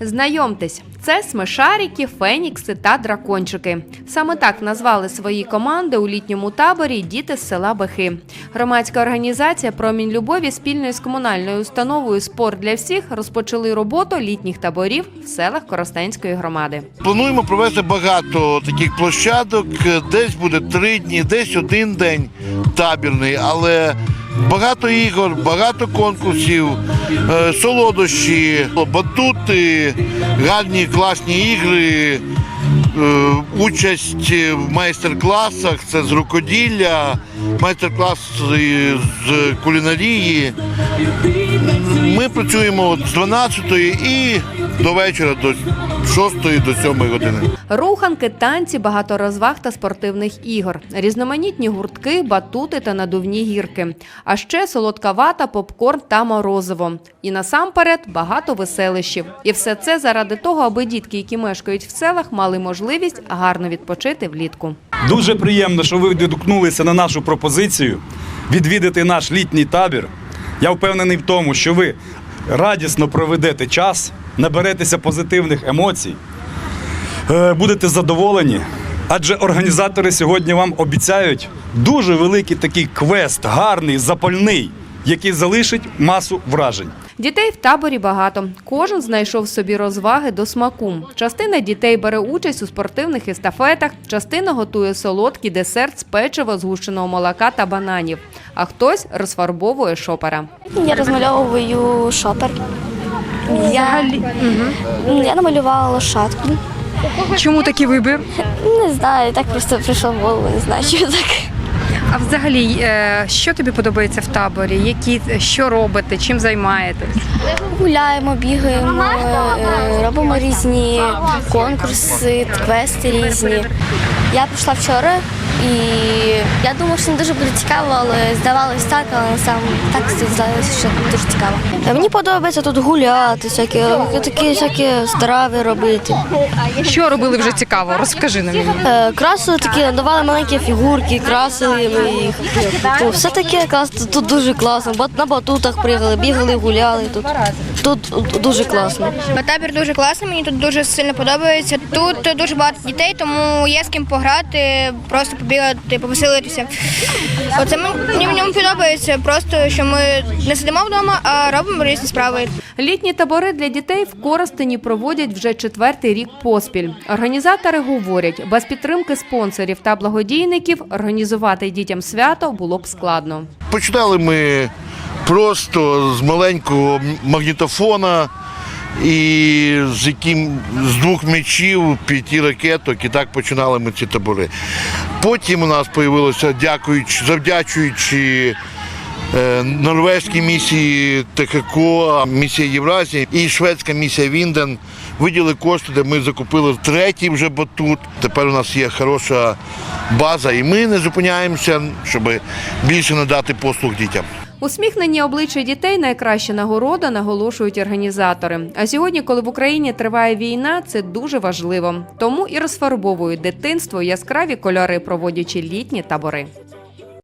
Знайомтесь, це смешарики, фенікси та дракончики. Саме так назвали свої команди у літньому таборі діти з села Бехи. Громадська організація Промінь любові спільно з комунальною установою Спорт для всіх розпочали роботу літніх таборів в селах Коростенської громади. Плануємо провести багато таких площадок. Десь буде три дні, десь один день табірний, але багато ігор, багато конкурсів, е, солодощі, батути, гарні класні ігри. е, Участь в майстер-класах, це з рукоділля, майстер-класи з кулінарії. Ми працюємо з 12-ї і до вечора, до 6 до 7 години. Руханки, танці, багато розваг та спортивних ігор, різноманітні гуртки, батути та надувні гірки. А ще солодка вата, попкорн та морозиво. І насамперед багато веселищів. І все це заради того, аби дітки, які мешкають в селах, мали можливість гарно відпочити влітку. Дуже приємно, що ви відгукнулися на нашу пропозицію відвідати наш літній табір. Я впевнений в тому, що ви радісно проведете час, наберетеся позитивних емоцій, е, будете задоволені. Адже організатори сьогодні вам обіцяють дуже великий такий квест, гарний, запальний, який залишить масу вражень. Дітей в таборі багато. Кожен знайшов собі розваги до смаку. Частина дітей бере участь у спортивних естафетах, частина готує солодкий десерт з печива, згущеного молока та бананів. А хтось розфарбовує шопера. Я розмальовую шопер. Я, я намалювала лошадку. Чому такий вибір? Не знаю, так просто прийшло в голову, не знаю, що так. А взагалі, е, що тобі подобається в таборі? Які що робите? Чим займаєтесь? Гуляємо, бігаємо, е, робимо різні конкурси, квести різні. Я прийшла вчора і я думала, що не дуже буде цікаво, але здавалось так, але сам так здалося, що дуже цікаво. Мені подобається тут гуляти, всякі, такі всякі страви робити. Що робили вже цікаво? Розкажи нам. Е, Красили такі, давали маленькі фігурки, красили ми їх. Все таке класно, тут дуже класно. Бат- На батутах пригали, бігали, гуляли тут. Тут дуже класно. Табір дуже класний, мені тут дуже сильно подобається. Тут дуже багато дітей, тому є з ким пограти, просто побігати, повеселитися. Оце мені в ньому подобається, просто що ми не сидимо вдома, а робимо різні справи. Літні табори для дітей в Коростені проводять вже четвертий рік поспіль. Організатори говорять, без підтримки спонсорів та благодійників організувати дітям свято було б складно. Починали ми просто з маленького магнітофона і з яким з двох м'ячів, п'яти ракеток, і так починали ми ці табори. Потім у нас з'явилося, дякуючи, завдячуючи е, норвезькій місії ТХКО, місія Євразії і шведська місія Вінден виділи кошти, де ми закупили третій вже батут. Тепер у нас є хороша база, і ми не зупиняємося, щоб більше надати послуг дітям. Усміхнені обличчя дітей найкраща нагорода, наголошують організатори. А сьогодні, коли в Україні триває війна, це дуже важливо. Тому і розфарбовують дитинство яскраві кольори, проводячи літні табори.